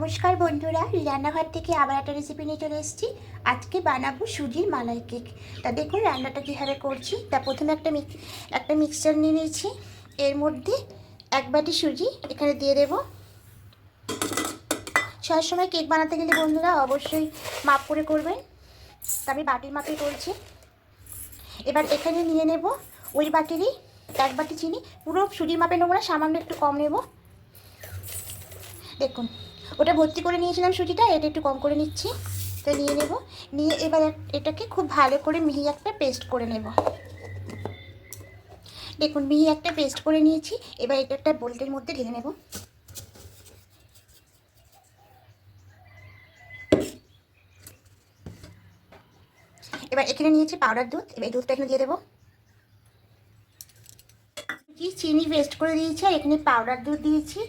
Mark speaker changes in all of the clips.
Speaker 1: নমস্কার বন্ধুরা, রান্নাঘর থেকে আবার একটা রেসিপি নিয়ে চলে এসেছি। আজকে বানাবো সুজির মালাই কেক। তা দেখুন রান্নাটা কীভাবে করছি। তা প্রথমে একটা মিক্স একটা মিক্সচার নিয়ে নিয়েছি। এর মধ্যে এক বাটি সুজি এখানে দিয়ে দেবো। সব সময় কেক বানাতে গেলে বন্ধুরা অবশ্যই মাপ করে করবেন। তা আমি বাটির মাপে করছি। এবার এখানে নিয়ে নেব ওই বাটিরই এক বাটি চিনি। পুরো সুজির মাপে নেব না, সামান্য একটু কম নেব। দেখুন। ওটা ভর্তি করে নিয়েছিলাম সুজিটা, এটা একটু কম করে নিচ্ছি। তো নিয়ে নেব। নিয়ে এবার এটাকে খুব ভালো করে মিহি একটা পেস্ট করে নেব। দেখুন, মিহি একটা পেস্ট করে নিয়েছি। এবার এটা একটা বোল্টের মধ্যে ঢেলে নেব। এবার এখানে নিয়েছি পাউডার দুধ। এবার দুধটা এখানে দিয়ে দেবো। চিনি পেস্ট করে দিয়েছি আর এখানে পাউডার দুধ দিয়েছি।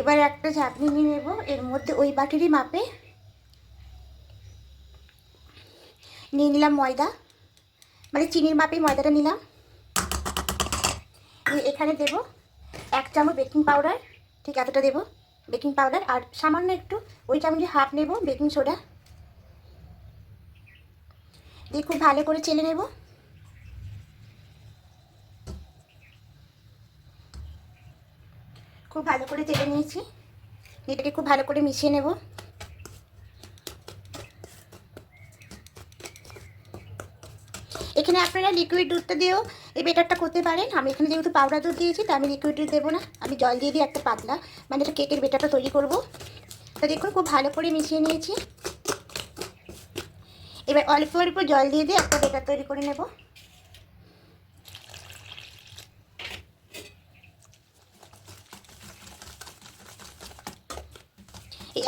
Speaker 1: এবার একটা চাটনি নিয়ে নেব। এর মধ্যে ওই বাটিরই মাপে নিয়ে নিলাম ময়দা। মানে চিনির মাপেই ময়দাটা নিলাম। এখানে দেবো এক চামচ বেকিং পাউডার ঠিক এতটা দেবো বেকিং পাউডার আর সামান্য একটু ওই চামচে হাফ নেব বেকিং সোডা দিয়ে খুব ভালো করে চেলে নেব। খুব ভালো করে তেলে নিয়েছি। এটাকে খুব ভালো করে মিশিয়ে নেব। এখানে আপনারা লিকুইড দুধটা দিয়েও এই বেটারটা করতে পারেন। আমি এখানে যেহেতু পাউডার দুধ দিয়েছি, তো আমি লিকুইড দুধ দেবো না। আমি জল দিয়ে দিয়ে একটা পাতলা। মানে এটা কেকের বেটারটা তৈরি করব। তো দেখুন, খুব ভালো করে মিশিয়ে নিয়েছি। এবার অল্প অল্প জল দিয়ে দিয়ে একটা বেটার তৈরি করে নেব।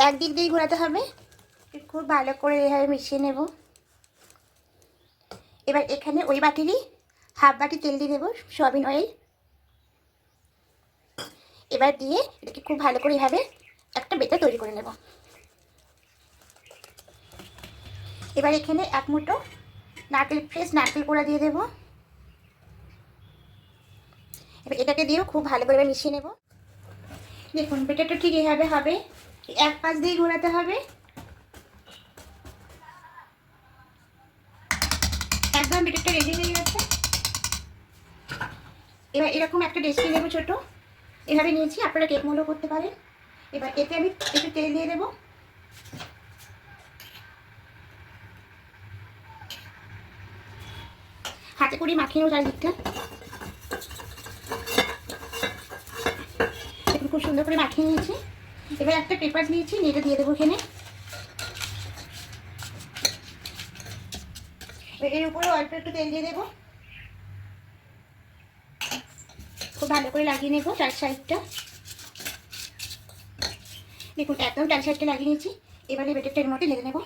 Speaker 1: একদিক দিয়েই ঘোরাতে হবে। খুব ভালো করে এভাবে মিশিয়ে নেব। এবার এখানে ওই বাটিরই হাফ বাটি তেল দিয়ে দেবো, সয়াবিন অয়েল এবার দিয়ে এটাকে খুব ভালো করে এভাবে একটা বেটা তৈরি করে নেব। এবার এখানে এক মুঠো নারকেল ফ্রেশ নারকেল কোড়া দিয়ে দেবো। এবার এটাকে দিয়েও খুব ভালো করে মিশিয়ে নেব। দেখুন, বেটাটা ঠিক এভাবে হবে। এক পাশ দিয়ে ঘোরাতে হবে। একদম বেটারটা রেডি হয়ে গেছে। এবার এরকম একটা ডেস্কি নেব ছোটো। এভাবে নিয়েছি, আপনারা কেক মোলও করতে পারেন। এবার এতে আমি একটু তেল দিয়ে দেবো। হাতে করে মাখিয়ে নেব চারিদিকটা। খুব সুন্দর করে মাখিয়ে নিয়েছি। এবার একটা পেপার নিয়েছি, নেড়ে দিয়ে দেবো এখানে। এর উপরে অল্প একটু তেল দিয়ে দেবো। খুব ভালো করে লাগিয়ে নেব চার সাইডটা দেখুন, একদম চার সাইডটা লাগিয়ে নিয়েছি। এবারে বেটারটা এর মধ্যে ঢেলে নেব।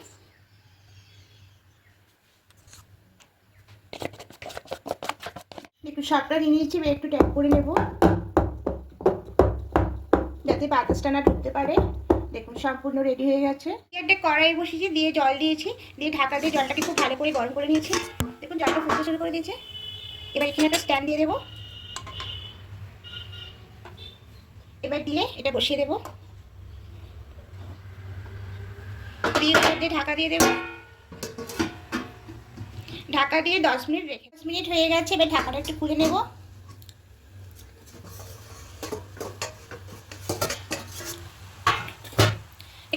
Speaker 1: একটু সবটা দিয়ে নিয়েছি একটু ট্যাপ করে নেব। যাতে বাতাসটা না ঢুকতে পারে। দেখুন, সম্পূর্ণ রেডি হয়ে গেছে। একটা কড়াই বসিয়েছি, দিয়ে জল দিয়েছি। দিয়ে ঢাকা দিয়ে জলটাকে খুব ভালো করে গরম করে নিয়েছি। দেখুন, জলটা ফুটতে শুরু করে দিয়েছে। এবার এখানে একটা স্ট্যান্ড দিয়ে দেবো। এবার দিয়ে এটা বসিয়ে দেবো। দিয়ে ঢাকা দিয়ে দেবো। ঢাকা দিয়ে দশ মিনিট রেখে দশ মিনিট হয়ে গেছে, এবার ঢাকাটা একটু খুলে নেব।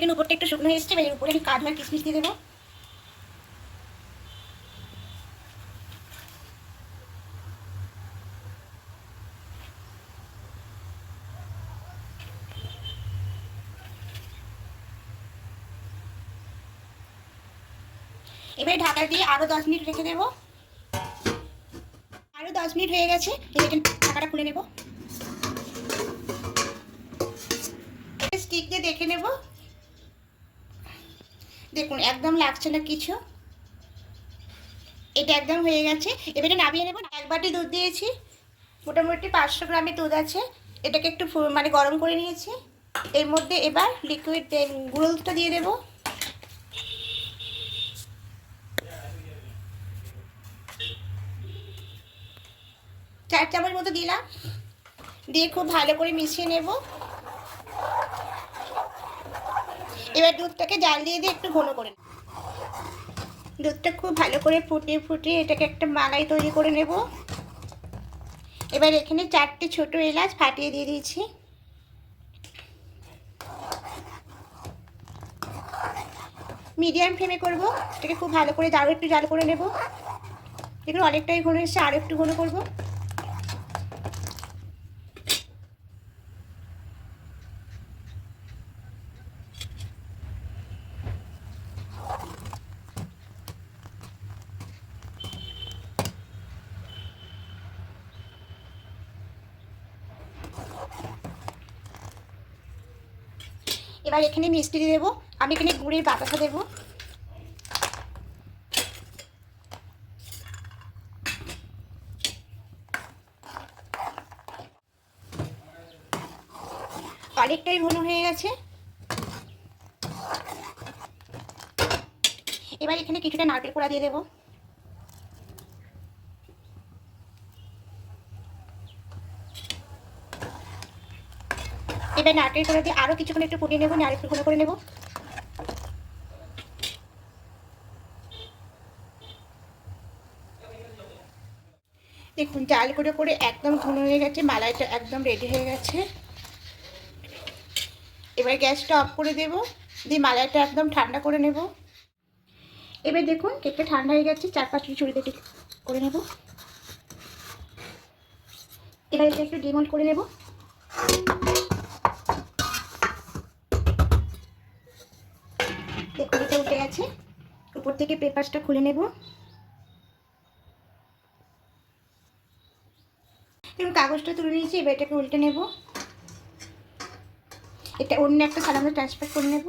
Speaker 1: এখানে উপরটা একটু শুকনো হয়ে এসছে এর উপরে আমি কাজু আর কিশমিশ দিয়ে দেবো। এবারে ঢাকা দিয়ে আরও দশ মিনিট রেখে দেবো। আরও দশ মিনিট হয়ে গেছে ঢাকাটা খুলে নেব। স্টিক দিয়ে দেখে নেব। দেখুন, একদম লাগছে না কিছু। এটা একদম হয়ে গেছে। এবারে নামিয়ে নেব। এক বাটি দুধ দিয়েছি। মোটামুটি পাঁচশো গ্রামের দুধ আছে। এটাকে একটু মানে গরম করে নিয়েছি। এর মধ্যে এবার লিকুইড গুঁড়ো দুধটা দিয়ে দেবো। চার চামচ মতো দিলাম। দিয়ে খুব ভালো করে মিশিয়ে নেব। এবার দুধটাকে জাল দিয়ে দিয়ে একটু ঘন করে। দুধটা খুব ভালো করে ফুটিয়ে ফুটিয়ে এটাকে একটা মালাই তৈরি করে নেব। এবার এখানে চারটে ছোট এলাচ ফাটিয়ে দিয়ে দিয়েছি। মিডিয়াম ফ্লেমে করব। এটাকে খুব ভালো করে আরও একটু জাল করে নেব। এগুলো অনেকটাই ঘন এসছে আরও একটু ঘন করব। এবার এখানে মিষ্টি দেবো। আমি এখানে গুড়ের বাতাসা দেবো। অনেকটাই ঘন হয়ে গেছে। এবার এখানে কিছুটা নারকেল কোড়া দিয়ে দেবো। এবার নারকেল করে দিয়ে আরও কিছুক্ষণ একটু ফুটিয়ে নেব নারকেল ঘন করে নেব। দেখুন, জাল করে করে একদম ঘন হয়ে গেছে, মালাইটা একদম রেডি হয়ে গেছে। এবার গ্যাসটা অফ করে দেব, দিয়ে মালাইটা একদম ঠান্ডা করে নেব। এবার দেখুন, কেকটা ঠান্ডা হয়ে গেছে চার পাঁচটি ঠিক করে নেব। এবার এটা একটু ডিমোল্ড করে নেব। এটা উঠে গেছে। উপর থেকে পেপারসটা খুলে নেব। এবং কাগজটা তুলে নিয়েছি, এবার এটাকে উল্টে নেব। এটা অন্য একটা আমরা ট্রান্সফার করে নেব।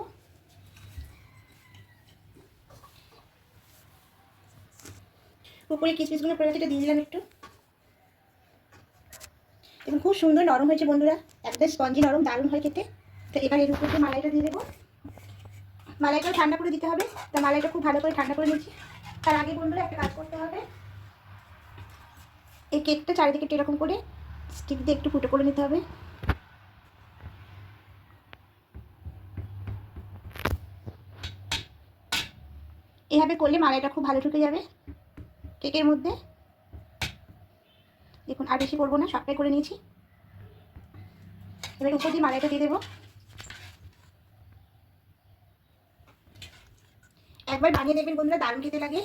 Speaker 1: উপরে কিচমিচগুলো পরে এটা দিয়ে দিলাম একটু। এবং খুব সুন্দর নরম হয়েছে বন্ধুরা। একদম স্পঞ্জি নরম, দারুণ হয় খেতে। তো এবার এর উপরে মালাইটা দিয়ে দেবো। মালাইটা ঠান্ডা করে দিতে হবে। তা মালাইটা খুব ভালো করে ঠান্ডা করে নিচ্ছি। তার আগে বন্ধুরা একটা কাজ করতে হবে। এই কেকটা চারিদিকে এরকম করে স্টিক দিয়ে একটু ফুটো করে নিতে হবে। এভাবে করলে মালাইটা খুব ভালো ঢুকে যাবে কেকের মধ্যে। দেখুন, আর বেশি করব না, সবটাই করে নিয়েছি। এবার উপর দিয়ে মালাইটা দিয়ে দেবো। একবার বানিয়ে দেখবেন বন্ধুরা, দারুণ খেতে লাগে।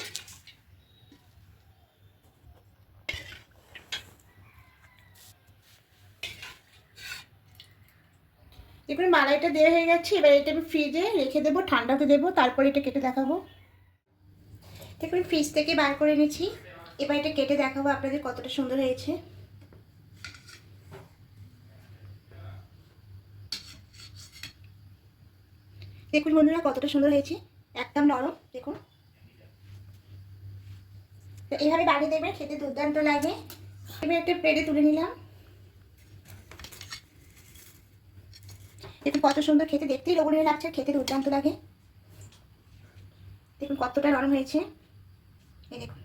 Speaker 1: দেখুন মালাইটা দেওয়া হয়ে গেছে, এবার এটা আমি ফ্রিজে রেখে দেবো, ঠান্ডাতে দেবো, তারপর এটা কেটে দেখাবো। দেখুন ফ্রিজ থেকে বার করে এনেছি। এবার এটা কেটে দেখাবো আপনাদের কতটা সুন্দর হয়েছে। দেখুন বন্ধুরা, কতটা সুন্দর হয়েছে। একদম নরম, দেখুন। তো এইভাবে বাড়ি দেবেন, খেতে দুর্দান্ত লাগে। এবার একটা প্লেটে তুলে নিলাম। দেখুন কত সুন্দর খেতে, দেখতেই লবণীয় লাগছে, খেতে দুর্দান্ত লাগে। দেখুন কতটা নরম হয়েছে। এই দেখুন।